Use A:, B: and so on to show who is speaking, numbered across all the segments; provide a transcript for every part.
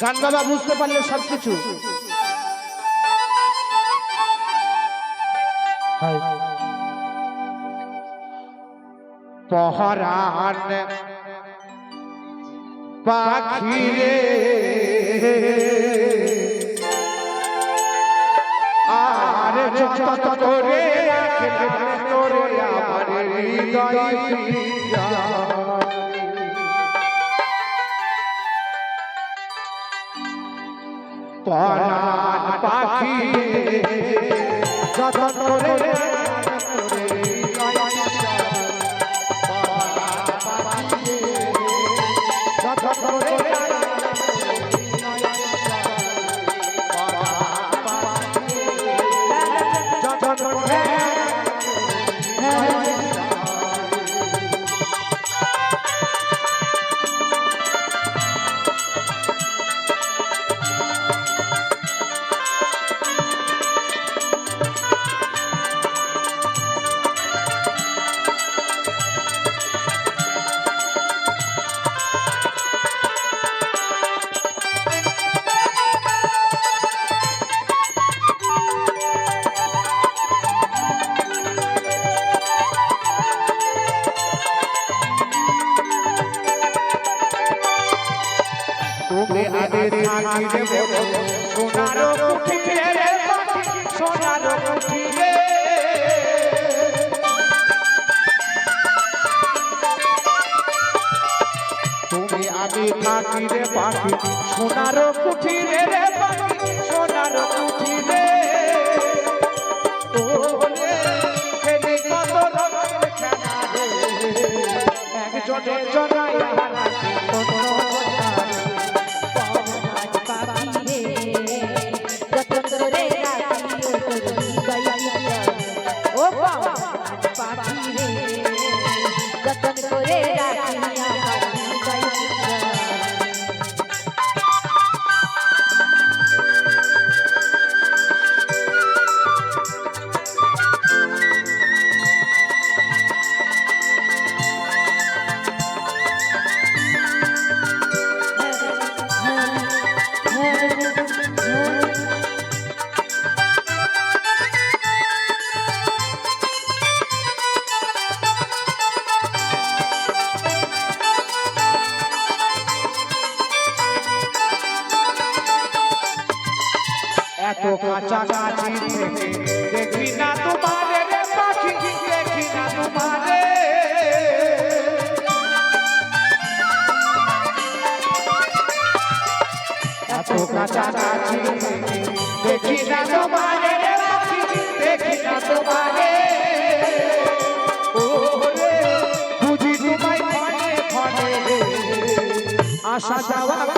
A: গান বাবা বুঝতে পারলে সবকিছু। পহরান পাখি রে আর যত করে রাখলে তোরে আমার হৃদয় পরাণ পাখি। যত করে যত রে পাখি সোনার কুঠিরে রে পাখি সোনার কুঠিরে। ওরে এত কাছাকাছি থেকে দেখি না তোমারে পাখি, দেখি না তোমারে। এত কাছাকাছি থেকে দেখি না তোমারে আশা যাওয়া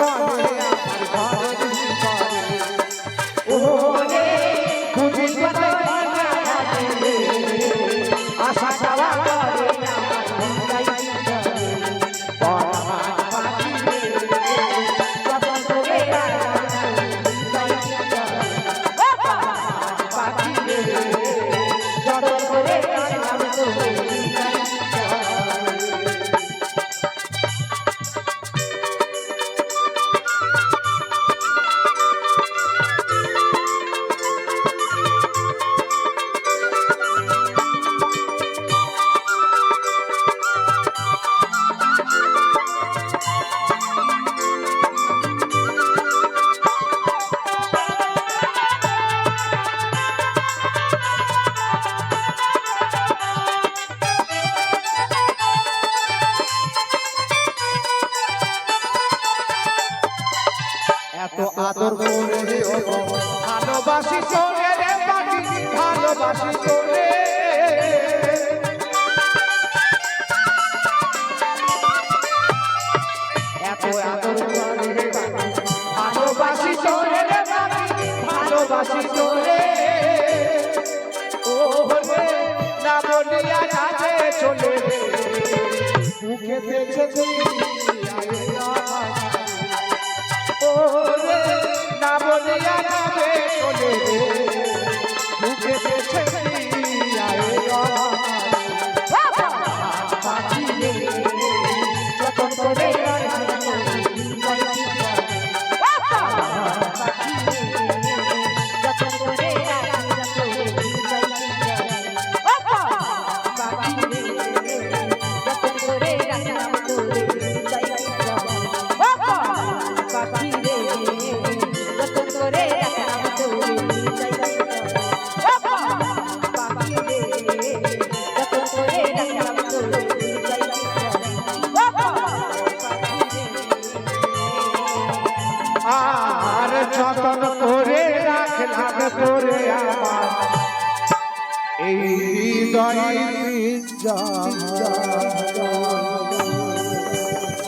A: আশা যাওয়া ভালোবাসি তোরে রে পাখি, ভালোবাসি তোরে এত আদর রে ভালোবাসি তোরে রে পাখি, ভালোবাসি তোরে ও রে না বলিয়া যাবে চলে রে। মুখে দেখেছি ওরে না বলিয়া যাবে চলে তোরে আমার এই হৃদয়